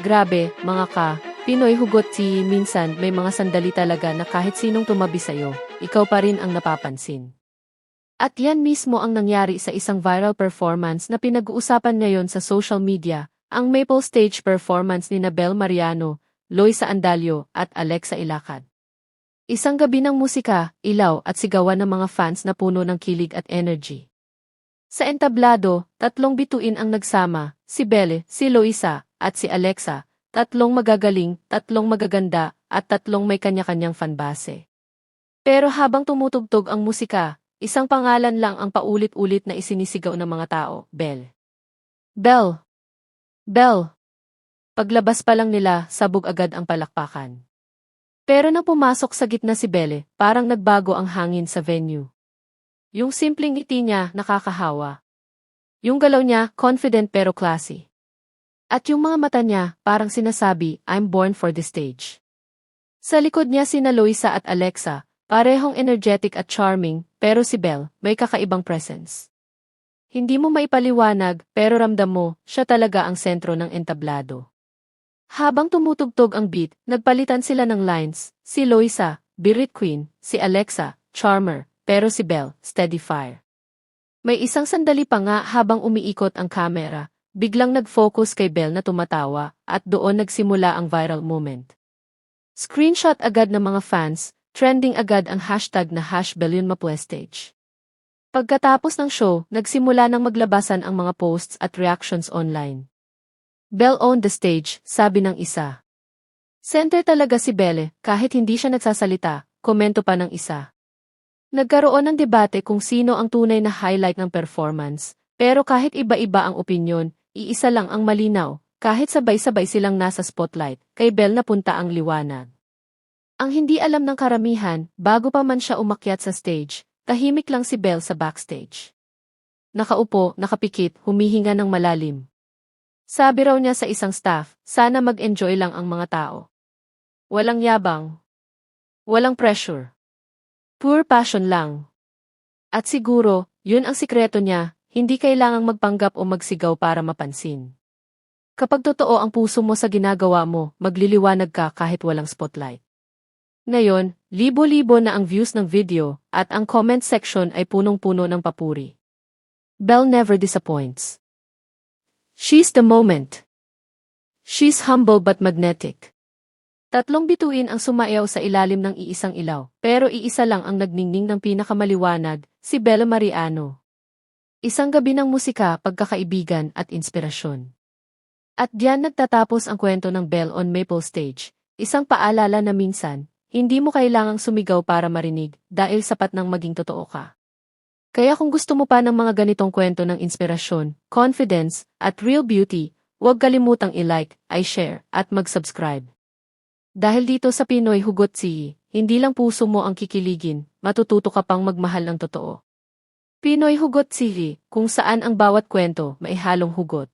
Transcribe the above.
Grabe, mga ka, Pinoy hugot si minsan may mga sandali talaga na kahit sinong tumabi sa'yo, ikaw pa rin ang napapansin. At yan mismo ang nangyari sa isang viral performance na pinag-uusapan ngayon sa social media, ang Maple Stage performance ni Nabel Mariano, Loisa Andalio at Alexa Ilacad. Isang gabi ng musika, ilaw at sigawan ng mga fans na puno ng kilig at energy. Sa entablado, tatlong bituin ang nagsama, si Belle, si Loisa, at si Alexa, tatlong magagaling, tatlong magaganda, at tatlong may kanya-kanyang fanbase. Pero habang tumutugtog ang musika, isang pangalan lang ang paulit-ulit na isinisigaw ng mga tao, Belle. Belle! Belle! Paglabas pa lang nila, sabog agad ang palakpakan. Pero nang pumasok sa gitna si Belle, parang nagbago ang hangin sa venue. Yung simpleng ngiti niya, nakakahawa. Yung galaw niya, confident pero classy. At yung mga mata niya, parang sinasabi, I'm born for this stage. Sa likod niya sina Loisa at Alexa, parehong energetic at charming, pero si Belle, may kakaibang presence. Hindi mo maipaliwanag, pero ramdam mo, siya talaga ang sentro ng entablado. Habang tumutugtog ang beat, nagpalitan sila ng lines, si Loisa, Birit Queen, si Alexa, Charmer, pero si Belle, Steady Fire. May isang sandali pa nga habang umiikot ang kamera, biglang nag-focus kay Belle na tumatawa, at doon nagsimula ang viral moment. Screenshot agad ng mga fans, trending agad ang hashtag na hash Stage. Pagkatapos ng show, nagsimula ng maglabasan ang mga posts at reactions online. Belle owned the stage, sabi ng isa. Center talaga si Belle, kahit hindi siya nagsasalita, komento pa ng isa. Nagkaroon ng debate kung sino ang tunay na highlight ng performance, pero kahit iba-iba ang opinyon, iisa lang ang malinaw, kahit sabay-sabay silang nasa spotlight, kay Belle napunta ang liwanag. Ang hindi alam ng karamihan, bago pa man siya umakyat sa stage, tahimik lang si Belle sa backstage. Nakaupo, nakapikit, humihinga ng malalim. Sabi raw niya sa isang staff, sana mag-enjoy lang ang mga tao. Walang yabang. Walang pressure. Pure passion lang. At siguro, yun ang sikreto niya, hindi kailangang magpanggap o magsigaw para mapansin. Kapag totoo ang puso mo sa ginagawa mo, magliliwanag ka kahit walang spotlight. Ngayon, libo-libo na ang views ng video, at ang comment section ay punong-puno ng papuri. Belle never disappoints. She's the moment. She's humble but magnetic. Tatlong bituin ang sumayaw sa ilalim ng iisang ilaw, pero iisa lang ang nagningning ng pinakamaliwanag, si Bella Mariano. Isang gabi ng musika, pagkakaibigan at inspirasyon. At diyan nagtatapos ang kwento ng Belle on Maple Stage, isang paalala na minsan, hindi mo kailangang sumigaw para marinig, dahil sapat nang maging totoo ka. Kaya kung gusto mo pa ng mga ganitong kwento ng inspirasyon, confidence, at real beauty, huwag kalimutang i-like, i-share, at mag-subscribe. Dahil dito sa Pinoy Hugot Siyi, hindi lang puso mo ang kikiligin, matututo ka pang magmahal ng totoo. Pinoy Hugot Siyi, kung saan ang bawat kwento may halong hugot.